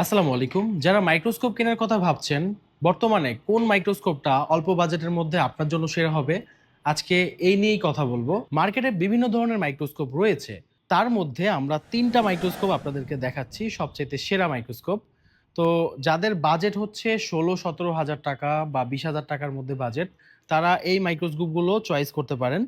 আসসালামু আলাইকুম। যারা মাইক্রোস্কোপ কেনার কথা ভাবছেন, বর্তমানে কোন মাইক্রোস্কোপটা অল্প বাজেটের মধ্যে আপনার জন্য সেরা হবে? আজকে এই নিয়েই কথা বলব। মার্কেটে বিভিন্ন ধরনের মাইক্রোস্কোপ রয়েছে। তার মধ্যে আমরা তিনটা মাইক্রোস্কোপ আপনাদেরকে দেখাচ্ছি সবচেয়ে সেরা মাইক্রোস্কোপ। তো যাদের বাজেট হচ্ছে ষোলো, সতেরো হাজার টাকা বা বিশ হাজার টাকার মধ্যে বাজেট, তারা এই মাইক্রোস্কোপগুলো চয়েস করতে পারেন।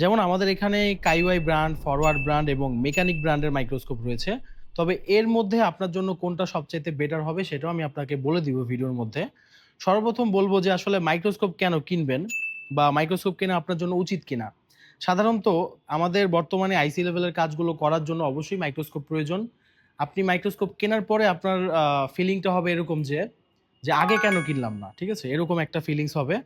যেমন আমাদের এখানে কাইওয়াই ব্র্যান্ড, ফরওয়ার্ড ব্র্যান্ড এবং মেকানিক ব্র্যান্ডের মাইক্রোস্কোপ রয়েছে। তবে এর মধ্যে আপনার জন্য কোনটা সবচাইতে বেটার হবে সেটাও আমি আপনাকে বলে দিব ভিডিওর মধ্যে। সর্বপ্রথম বলব যে আসলে মাইক্রোস্কোপ কেন কিনবেন বা মাইক্রোস্কোপ কেনা আপনার জন্য উচিত কিনা। সাধারণত আমাদের বর্তমানে আইসি লেভেলের কাজগুলো করার জন্য অবশ্যই মাইক্রোস্কোপ প্রয়োজন। আপনি মাইক্রোস্কোপ কেনার পরে আপনার ফিলিংটা হবে এরকম যে যে আগে কেন কিনলাম না, ঠিক আছে? এরকম একটা ফিলিংস হবে।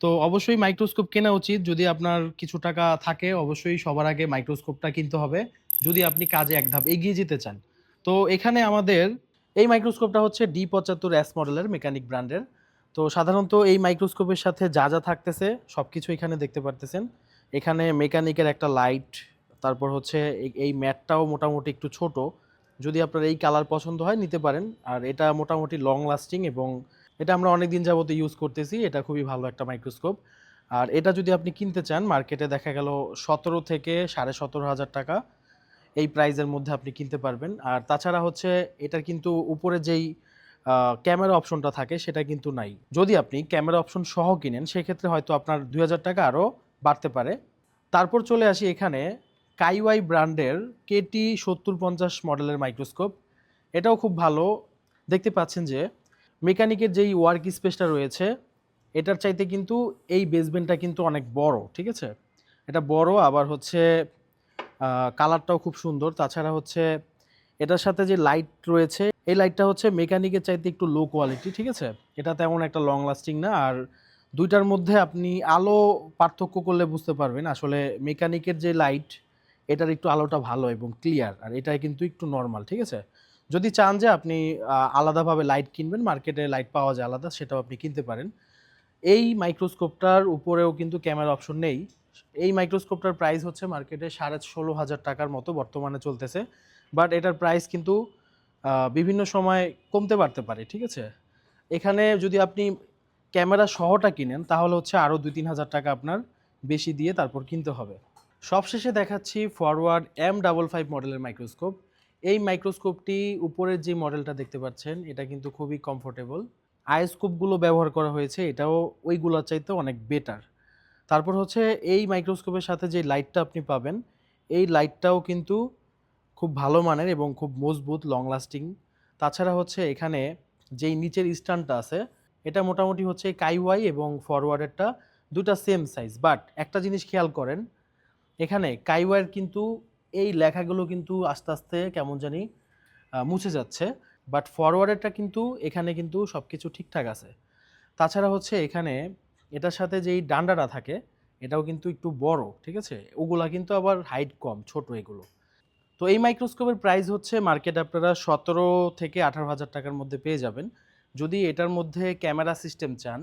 তো অবশ্যই মাইক্রোস্কোপ কেনা উচিত। যদি আপনার কিছু টাকা থাকে, অবশ্যই সবার আগে মাইক্রোস্কোপটা কিনতে হবে। যদি আপনি কাজে এক ধাপ এগিয়ে যেতে চান। তো এখানে আমাদের এই মাইক্রোস্কোপটা হচ্ছে ডি পঁচাত্তর এস মডেলের মেকানিক ব্র্যান্ডের তো সাধারণত এই মাইক্রোস্কোপের সাথে যা যা থাকতেছে সব কিছু এখানে দেখতে পারতেছেন। এখানে মেকানিকের একটা লাইট তারপর হচ্ছে এই- ম্যাটটাও মোটামুটি একটু ছোট। যদি আপনার এই কালার পছন্দ হয়, নিতে পারেন। আর এটা মোটামুটি লং লাস্টিং এবং এটা আমরা অনেক দিন যাবত ইউজ করতেছি। এটা খুবই ভালো একটা মাইক্রোস্কোপ আর এটা যদি আপনি কিনতে চান মার্কেটে দেখা গেল সতেরো থেকে সাড়ে সতেরো হাজার টাকা। এই প্রাইজের মধ্যে আপনি কিনতে পারবেন। আর তাছাড়া হচ্ছে এটার কিন্তু উপরে যেই ক্যামেরা অপশনটা থাকে সেটা কিন্তু নাই। যদি আপনি ক্যামেরা অপশন সহ কিনেন, সেক্ষেত্রে হয়তো আপনার দুই হাজার টাকা আরও বাড়তে পারে। তারপর চলে আসি এখানে কাইওয়াই ব্র্যান্ডের কেটি সত্তর পঞ্চাশ মডেলের মাইক্রোস্কোপ। এটাও খুব ভালো। দেখতে পাচ্ছেন যে মেকানিকের যেই ওয়ার্ক স্পেসটা রয়েছে, এটার চাইতে কিন্তু এই বেসমেন্টটা কিন্তু অনেক বড়, ঠিক আছে? এটা বড়, আবার হচ্ছে কালারটাও খুব সুন্দর। তাছাড়া হচ্ছে এটার সাথে যে লাইট রয়েছে, এই লাইটটা হচ্ছে মেকানিকের চাইতে একটু লো কোয়ালিটি ঠিক আছে? এটা তেমন একটা লং লাস্টিং না। আর দুইটার মধ্যে আপনি আলো পার্থক্য করলে বুঝতে পারবেন, আসলে মেকানিকের যে লাইট এটার একটু আলোটা ভালো এবং ক্লিয়ার আর এটা কিন্তু একটু নর্মাল ঠিক আছে? যদি চান যে আপনি আলাদাভাবে লাইট কিনবেন মার্কেটে লাইট পাওয়া যায় আলাদা, সেটাও আপনি কিনতে পারেন। এই মাইক্রোস্কোপটার উপরেও কিন্তু ক্যামেরা অপশন নেই। এই মাইক্রোস্কোপটার প্রাইস হচ্ছে মার্কেটে সাড়ে ষোলো হাজার টাকার মতো বর্তমানে চলতেছে। বাট এটার প্রাইস কিন্তু বিভিন্ন সময় কমতে পারতে পারে, ঠিক আছে? এখানে যদি আপনি ক্যামেরা সহটা কিনেন, তাহলে হচ্ছে আরও দুই তিন হাজার টাকা আপনার বেশি দিয়ে তারপর কিনতে হবে। সবশেষে দেখাচ্ছি ফরওয়ার্ড এম ডাবল ফাইভ মডেলের মাইক্রোস্কোপ এই মাইক্রোস্কোপটি উপরের যে মডেলটা দেখতে পাচ্ছেন, এটা কিন্তু খুবই কমফোর্টেবল আইস্কোপগুলো ব্যবহার করা হয়েছে, এটাও ওইগুলোর চাইতে অনেক বেটার তারপর হচ্ছে এই মাইক্রোস্কোপের সাথে যে লাইটটা আপনি পাবেন, এই লাইটটাও কিন্তু খুব ভালো মানের এবং খুব মজবুত লং লাস্টিং তাছাড়া হচ্ছে এখানে যেই নিচের স্ট্যান্ডটা আছে, এটা মোটামুটি হচ্ছে কাইওয়াই এবং ফরওয়ার্ডেরটা দুটা সেম সাইজ বাট একটা জিনিস খেয়াল করেন, এখানে কাইওয়াইয়ের কিন্তু এই লেখাগুলো কিন্তু আস্তে আস্তে কেমন জানি মুছে যাচ্ছে। বাট ফরওয়ার্ডেরটা কিন্তু এখানে কিন্তু সব কিছু ঠিকঠাক আছে। তাছাড়া হচ্ছে এখানে এটার সাথে যেই ডান্ডাটা থাকে, এটাও কিন্তু একটু বড়, ঠিক আছে? ওগুলা কিন্তু আবার হাইট কম, ছোট এগুলো। তো এই মাইক্রোস্কোপের প্রাইস হচ্ছে মার্কেট আপনারা সতেরো থেকে আঠারো হাজার টাকার মধ্যে পেয়ে যাবেন। যদি এটার মধ্যে ক্যামেরা সিস্টেম চান,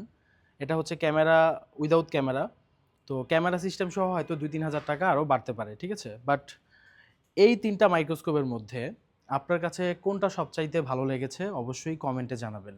এটা হচ্ছে ক্যামেরা উইদাউট ক্যামেরা তো ক্যামেরা সিস্টেম সহ হয়তো দুই, তিন হাজার টাকা আরও বাড়তে পারে, ঠিক আছে? বাট এই তিনটা মাইক্রোস্কোপের মধ্যে আপনার কাছে কোনটা সবচাইতে ভালো লেগেছে, অবশ্যই কমেন্টে জানাবেন।